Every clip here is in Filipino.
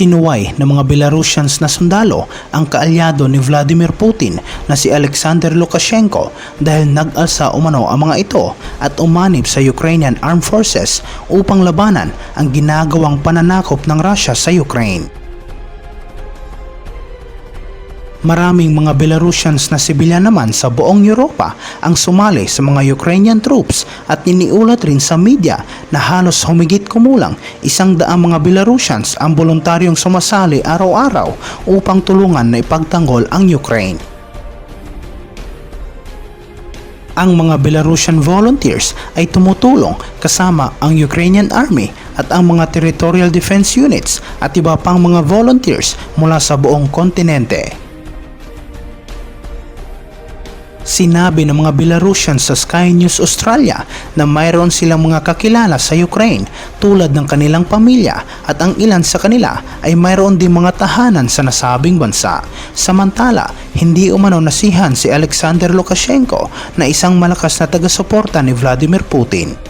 Sinuway ng mga Belarusians na sundalo ang kaalyado ni Vladimir Putin na si Alexander Lukashenko dahil nag-alsa umano ang mga ito at umanib sa Ukrainian Armed Forces upang labanan ang ginagawang pananakop ng Russia sa Ukraine. Maraming mga Belarusians na sibilyan naman sa buong Europa ang sumali sa mga Ukrainian troops at niniulat rin sa media na halos humigit kumulang isang daang mga Belarusians ang voluntaryong sumasali araw-araw upang tulungan na ipagtanggol ang Ukraine. Ang mga Belarusian volunteers ay tumutulong kasama ang Ukrainian Army at ang mga Territorial Defense Units at iba pang mga volunteers mula sa buong kontinente. Sinabi ng mga Belarusians sa Sky News Australia na mayroon silang mga kakilala sa Ukraine tulad ng kanilang pamilya at ang ilan sa kanila ay mayroon din mga tahanan sa nasabing bansa. Samantala, hindi umano nasihan si Alexander Lukashenko na isang malakas na taga-suporta ni Vladimir Putin.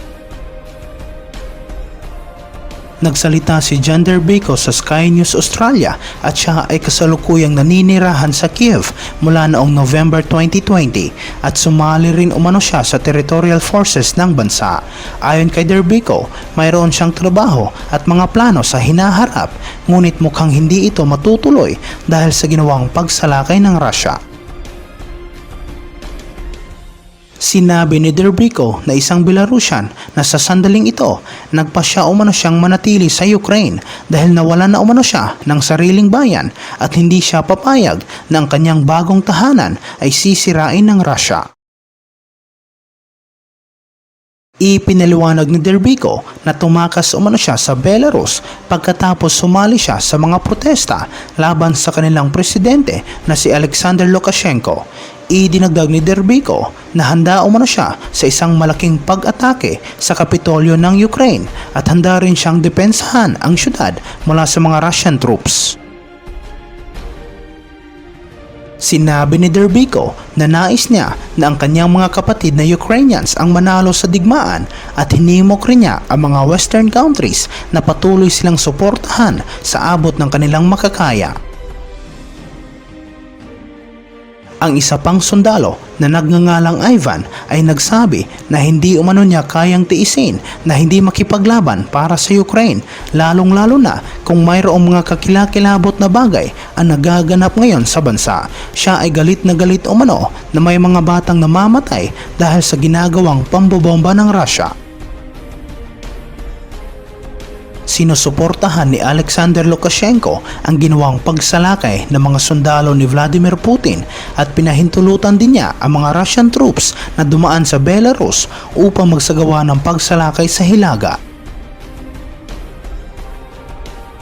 Nagsalita si John Derbico sa Sky News Australia at siya ay kasalukuyang naninirahan sa Kiev mula noong November 2020 at sumali rin umano siya sa territorial forces ng bansa. Ayon kay Derbico, mayroon siyang trabaho at mga plano sa hinaharap ngunit mukhang hindi ito matutuloy dahil sa ginawang pagsalakay ng Russia. Sinabi ni Derbico na isang Belarusian na sa sandaling ito, nagpasya umano siyang manatili sa Ukraine dahil nawala na umano siya ng sariling bayan at hindi siya papayag na ang kanyang bagong tahanan ay sisirain ng Russia. Ipinaliwanag ni Derbico na tumakas umano siya sa Belarus pagkatapos sumali siya sa mga protesta laban sa kanilang presidente na si Alexander Lukashenko. Idinagdag ni Derbico na handa umano siya sa isang malaking pag-atake sa Kapitolyo ng Ukraine at handa rin siyang depensahan ang syudad mula sa mga Russian troops. Sinabi ni Derbico na nais niya na ang kanyang mga kapatid na Ukrainians ang manalo sa digmaan at hinimok rin niya ang mga western countries na patuloy silang suportahan sa abot ng kanilang makakaya. Ang isa pang sundalo na nagngangalang Ivan ay nagsabi na hindi umano niya kayang tiisin na hindi makipaglaban para sa Ukraine lalong lalo na kung mayroong mga kakilakilabot na bagay ang nagaganap ngayon sa bansa. Siya ay galit na galit umano na may mga batang namamatay dahil sa ginagawang pambobomba ng Russia. Sinusuportahan ni Alexander Lukashenko ang ginawang pagsalakay ng mga sundalo ni Vladimir Putin at pinahintulutan din niya ang mga Russian troops na dumaan sa Belarus upang magsagawa ng pagsalakay sa Hilaga.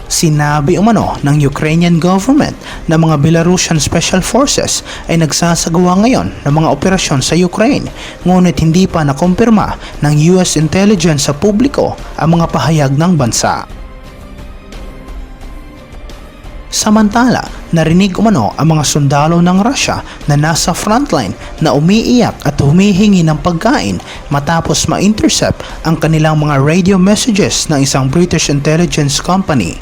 Sinabi umano ng Ukrainian government na mga Belarusian Special Forces ay nagsasagawa ngayon ng mga operasyon sa Ukraine ngunit hindi pa nakumpirma ng US intelligence sa publiko ang mga pahayag ng bansa. Samantala, narinig umano ang mga sundalo ng Russia na nasa frontline na umiiyak at humihingi ng pagkain matapos ma-intercept ang kanilang mga radio messages ng isang British intelligence company.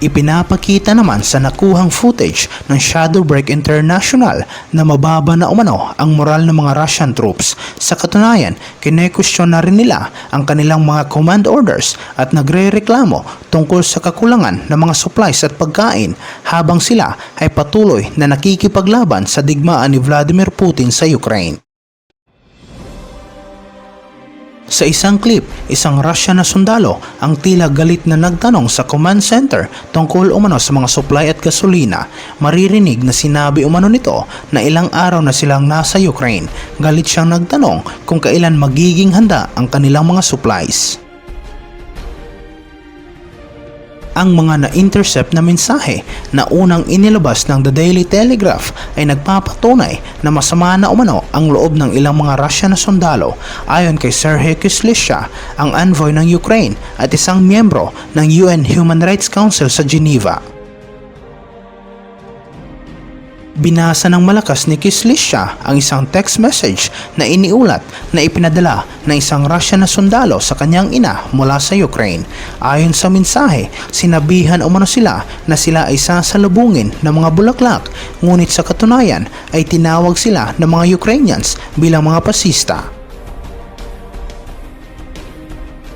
Ipinapakita naman sa nakuhang footage ng Shadowbreak International na mababa na umano ang moral ng mga Russian troops. Sa katunayan, kinekwestiyon na rin nila ang kanilang mga command orders at nagre-reklamo tungkol sa kakulangan ng mga supplies at pagkain habang sila ay patuloy na nakikipaglaban sa digmaan ni Vladimir Putin sa Ukraine. Sa isang clip, isang Russian na sundalo ang tila galit na nagtanong sa command center tungkol umano sa mga supply at gasolina. Maririnig na sinabi umano nito na ilang araw na silang nasa Ukraine. Galit siyang nagtanong kung kailan magiging handa ang kanilang mga supplies. Ang mga na-intercept na mensahe na unang inilabas ng The Daily Telegraph ay nagpapatunay na masama na umano ang loob ng ilang mga Russian na sundalo ayon kay Sergei Kislysha, ang envoy ng Ukraine at isang miyembro ng UN Human Rights Council sa Geneva. Binasa ng malakas ni Kislisha ang isang text message na iniulat na ipinadala ng isang Russian na sundalo sa kanyang ina mula sa Ukraine. Ayon sa mensahe, sinabihan umano sila na sila ay sasalubungin ng mga bulaklak ngunit sa katunayan ay tinawag sila ng mga Ukrainians bilang mga pasista.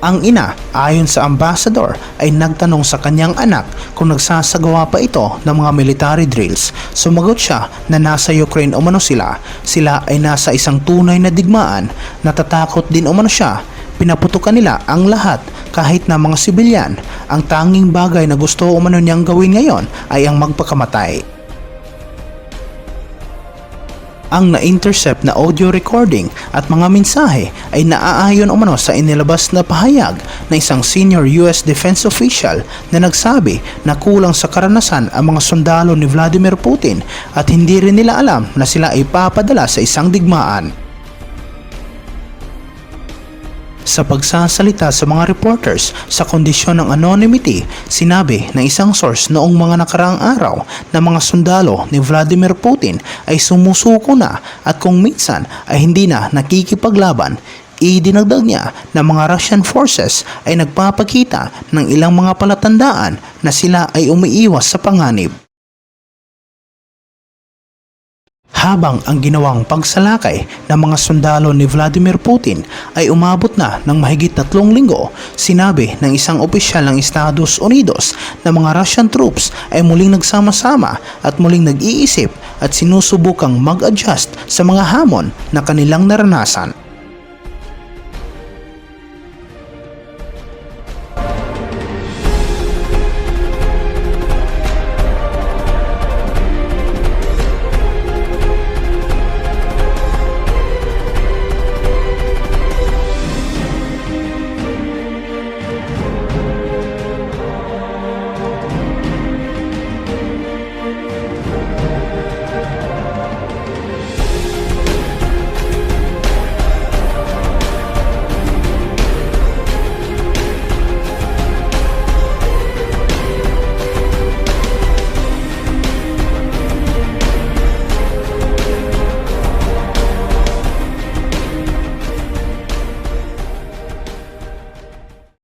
Ang ina, ayon sa ambassador, ay nagtanong sa kanyang anak kung nagsasagawa pa ito ng mga military drills. Sumagot siya na nasa Ukraine umano sila. Sila ay nasa isang tunay na digmaan. Natatakot din umano siya. Pinaputukan nila ang lahat kahit na mga sibilyan. Ang tanging bagay na gusto umano niyang gawin ngayon ay ang magpakamatay ang na-intercept na audio recording at mga mensahe ay naaayon umano sa inilabas na pahayag na isang senior US defense official na nagsabi na kulang sa karanasan ang mga sundalo ni Vladimir Putin at hindi rin nila alam na sila ay papadala sa isang digmaan. Sa pagsasalita sa mga reporters sa kondisyon ng anonymity, sinabi ng isang source noong mga nakaraang araw na mga sundalo ni Vladimir Putin ay sumusuko na at kung minsan ay hindi na nakikipaglaban, Idinagdag niya na mga Russian forces ay nagpapakita ng ilang mga palatandaan na sila ay umiiwas sa panganib. Habang ang ginawang pagsalakay ng mga sundalo ni Vladimir Putin ay umabot na ng mahigit tatlong linggo, sinabi ng isang opisyal ng Estados Unidos na mga Russian troops ay muling nagsama-sama at muling nag-iisip at sinusubukang mag-adjust sa mga hamon na kanilang naranasan.